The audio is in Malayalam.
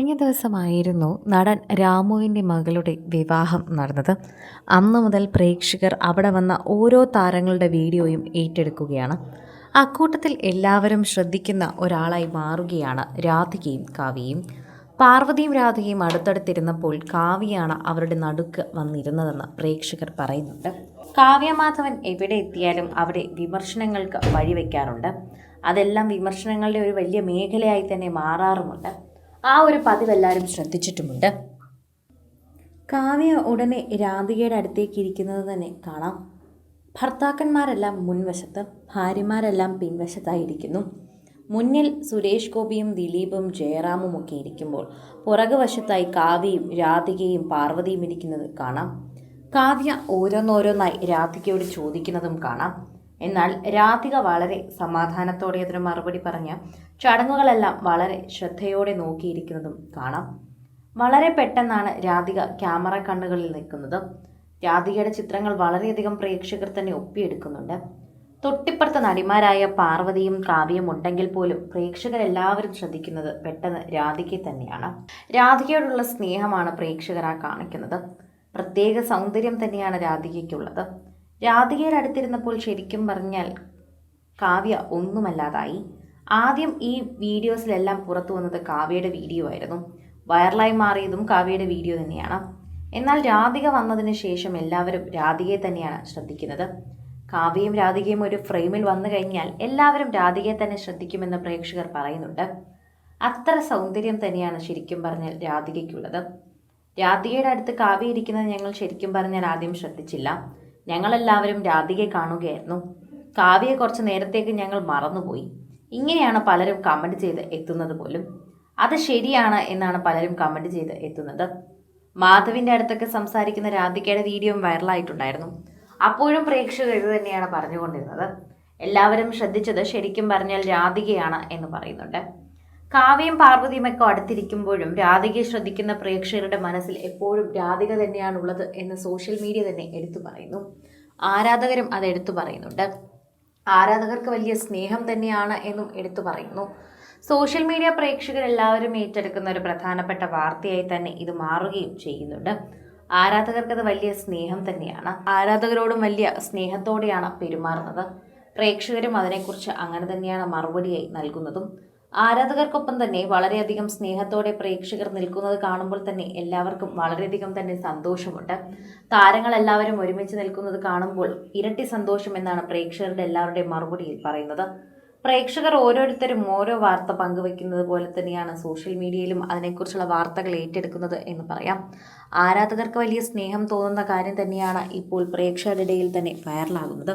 കഴിഞ്ഞ ദിവസമായിരുന്നു നടൻ രാമുവിന്റെ മകളുടെ വിവാഹം നടന്നത്. അന്ന് മുതൽ പ്രേക്ഷകർ അവിടെ വന്ന ഓരോ താരങ്ങളുടെ വീഡിയോയും ഏറ്റെടുക്കുകയാണ്. അക്കൂട്ടത്തിൽ എല്ലാവരും ശ്രദ്ധിക്കുന്ന ഒരാളായി മാറുകയാണ് രാധികയും കാവ്യയും. പാർവതിയും രാധികയും അടുത്തടുത്തിരുന്നപ്പോൾ കാവ്യയാണ് അവരുടെ നടുക്ക് വന്നിരുന്നതെന്ന് പ്രേക്ഷകർ പറയുന്നുണ്ട്. കാവ്യമാധവൻ എവിടെ എത്തിയാലും അവിടെ വിമർശനങ്ങൾക്ക് വഴിവെക്കാറുണ്ട്. അതെല്ലാം വിമർശനങ്ങളുടെ ഒരു വലിയ മേഖലയായി തന്നെ മാറാറുമുണ്ട്. ആ ഒരു പതിവ് എല്ലാവരും ശ്രദ്ധിച്ചിട്ടുമുണ്ട്. കാവ്യ ഉടനെ രാധികയുടെ അടുത്തേക്ക് ഇരിക്കുന്നത് തന്നെ കാണാം. ഭർത്താക്കന്മാരെല്ലാം മുൻവശത്ത് ഭാര്യമാരെല്ലാം പിൻവശത്തായിരിക്കുന്നു. മുന്നിൽ സുരേഷ് ഗോപിയും ദിലീപും ജയറാമും ഒക്കെ ഇരിക്കുമ്പോൾ പുറകുവശത്തായി കാവ്യയും രാധികയും പാർവതിയും ഇരിക്കുന്നത് കാണാം. കാവ്യ ഓരോന്നോരോന്നായി രാധികയോട് ചോദിക്കുന്നതും കാണാം. എന്നാൽ രാധിക വളരെ സമാധാനത്തോടെ അതിന് മറുപടി പറഞ്ഞ ചടങ്ങുകളെല്ലാം വളരെ ശ്രദ്ധയോടെ നോക്കിയിരിക്കുന്നതും കാണാം. വളരെ പെട്ടെന്നാണ് രാധിക ക്യാമറ കണ്ണുകളിൽ നിൽക്കുന്നത്. രാധികയുടെ ചിത്രങ്ങൾ വളരെയധികം പ്രേക്ഷകർ തന്നെ ഒപ്പിയെടുക്കുന്നുണ്ട്. തൊട്ടിപ്പുറത്ത് നടിമാരായ പാർവതിയും കാവ്യയും ഉണ്ടെങ്കിൽ പോലും പ്രേക്ഷകരെല്ലാവരും ശ്രദ്ധിക്കുന്നത് പെട്ടെന്ന് രാധികയെ തന്നെയാണ്. രാധികയോടുള്ള സ്നേഹമാണ് പ്രേക്ഷകരാ കാണിക്കുന്നത്. പ്രത്യേക സൗന്ദര്യം തന്നെയാണ് രാധികയ്ക്കുള്ളത്. രാധികയുടെ അടുത്തിരുന്നപ്പോൾ ശരിക്കും പറഞ്ഞാൽ കാവ്യ ഒന്നുമല്ലാതായി. ആദ്യം ഈ വീഡിയോസിലെല്ലാം പുറത്തു വന്നത് കാവ്യയുടെ വീഡിയോ ആയിരുന്നു. വൈറലായി മാറിയതും കാവ്യയുടെ വീഡിയോ തന്നെയാണ്. എന്നാൽ രാധിക വന്നതിന് ശേഷം എല്ലാവരും രാധികയെ തന്നെയാണ് ശ്രദ്ധിക്കുന്നത്. കാവ്യയും രാധികയും ഒരു ഫ്രെയിമിൽ വന്നു കഴിഞ്ഞാൽ എല്ലാവരും രാധികയെ തന്നെ ശ്രദ്ധിക്കുമെന്ന് പ്രേക്ഷകർ പറയുന്നുണ്ട്. അത്ര സൗന്ദര്യം തന്നെയാണ് ശരിക്കും പറഞ്ഞാൽ രാധികയ്ക്കുള്ളത്. രാധികയുടെ അടുത്ത് കാവ്യ ഇരിക്കുന്നത് ഞങ്ങൾ ശരിക്കും പറഞ്ഞാൽ ആദ്യം ശ്രദ്ധിച്ചില്ല. ഞങ്ങളെല്ലാവരും രാധികയെ കാണുകയായിരുന്നു. കാവ്യയെ കുറച്ച് നേരത്തേക്ക് ഞങ്ങൾ മറന്നുപോയി. ഇങ്ങനെയാണ് പലരും കമന്റ് ചെയ്ത് എത്തുന്നത് പോലും. അത് ശരിയാണ് എന്നാണ് പലരും കമന്റ് ചെയ്ത് എത്തുന്നത്. മാധവിന്റെ അടുത്തൊക്കെ സംസാരിക്കുന്ന രാധികയുടെ വീഡിയോ വൈറലായിട്ടുണ്ടായിരുന്നു അപ്പോഴും പ്രേക്ഷകർ ഇത് തന്നെയാണ് പറഞ്ഞുകൊണ്ടിരുന്നത്. എല്ലാവരും ശ്രദ്ധിച്ചത് ശരിക്കും പറഞ്ഞാൽ രാധികയാണ് എന്ന് പറയുന്നുണ്ട്. കാവ്യയും പാർവതിയും ഒക്കെ അടുത്തിരിക്കുമ്പോഴും രാധികയെ ശ്രദ്ധിക്കുന്ന പ്രേക്ഷകരുടെ മനസ്സിൽ എപ്പോഴും രാധിക തന്നെയാണുള്ളത് എന്ന് സോഷ്യൽ മീഡിയ തന്നെ എടുത്തു പറയുന്നു. ആരാധകരും അത് എടുത്തു പറയുന്നുണ്ട്. ആരാധകർക്ക് വലിയ സ്നേഹം തന്നെയാണ് എന്നും എടുത്തു പറയുന്നു. സോഷ്യൽ മീഡിയ പ്രേക്ഷകരെല്ലാവരും ഏറ്റെടുക്കുന്ന ഒരു പ്രധാനപ്പെട്ട വാർത്തയായി തന്നെ ഇത് മാറുകയും ചെയ്യുന്നുണ്ട്. ആരാധകർക്ക് അത് വലിയ സ്നേഹം തന്നെയാണ്. ആരാധകരോടും വലിയ സ്നേഹത്തോടെയാണ് പെരുമാറുന്നത്. പ്രേക്ഷകരും അതിനെക്കുറിച്ച് അങ്ങനെ തന്നെയാണ് മറുപടിയായി നൽകുന്നതും ആരാധകർക്കൊപ്പം തന്നെ വളരെയധികം സ്നേഹത്തോടെ പ്രേക്ഷകർ നിൽക്കുന്നത് കാണുമ്പോൾ തന്നെ എല്ലാവർക്കും വളരെയധികം തന്നെ സന്തോഷമുണ്ട്. താരങ്ങൾ എല്ലാവരും ഒരുമിച്ച് നിൽക്കുന്നത് കാണുമ്പോൾ ഇരട്ടി സന്തോഷം എന്നാണ് പ്രേക്ഷകരുടെ എല്ലാവരുടെയും മറുപടിയിൽ പറയുന്നത്. പ്രേക്ഷകർ ഓരോരുത്തരും ഓരോ വാർത്ത പങ്കുവെക്കുന്നത് പോലെ തന്നെയാണ് സോഷ്യൽ മീഡിയയിലും അതിനെക്കുറിച്ചുള്ള വാർത്തകൾ ഏറ്റെടുക്കുന്നത് എന്ന് പറയാം. ആരാധകർക്ക് വലിയ സ്നേഹം തോന്നുന്ന കാര്യം തന്നെയാണ് ഇപ്പോൾ പ്രേക്ഷകരുടെ ഇടയിൽ തന്നെ വൈറലാകുന്നത്.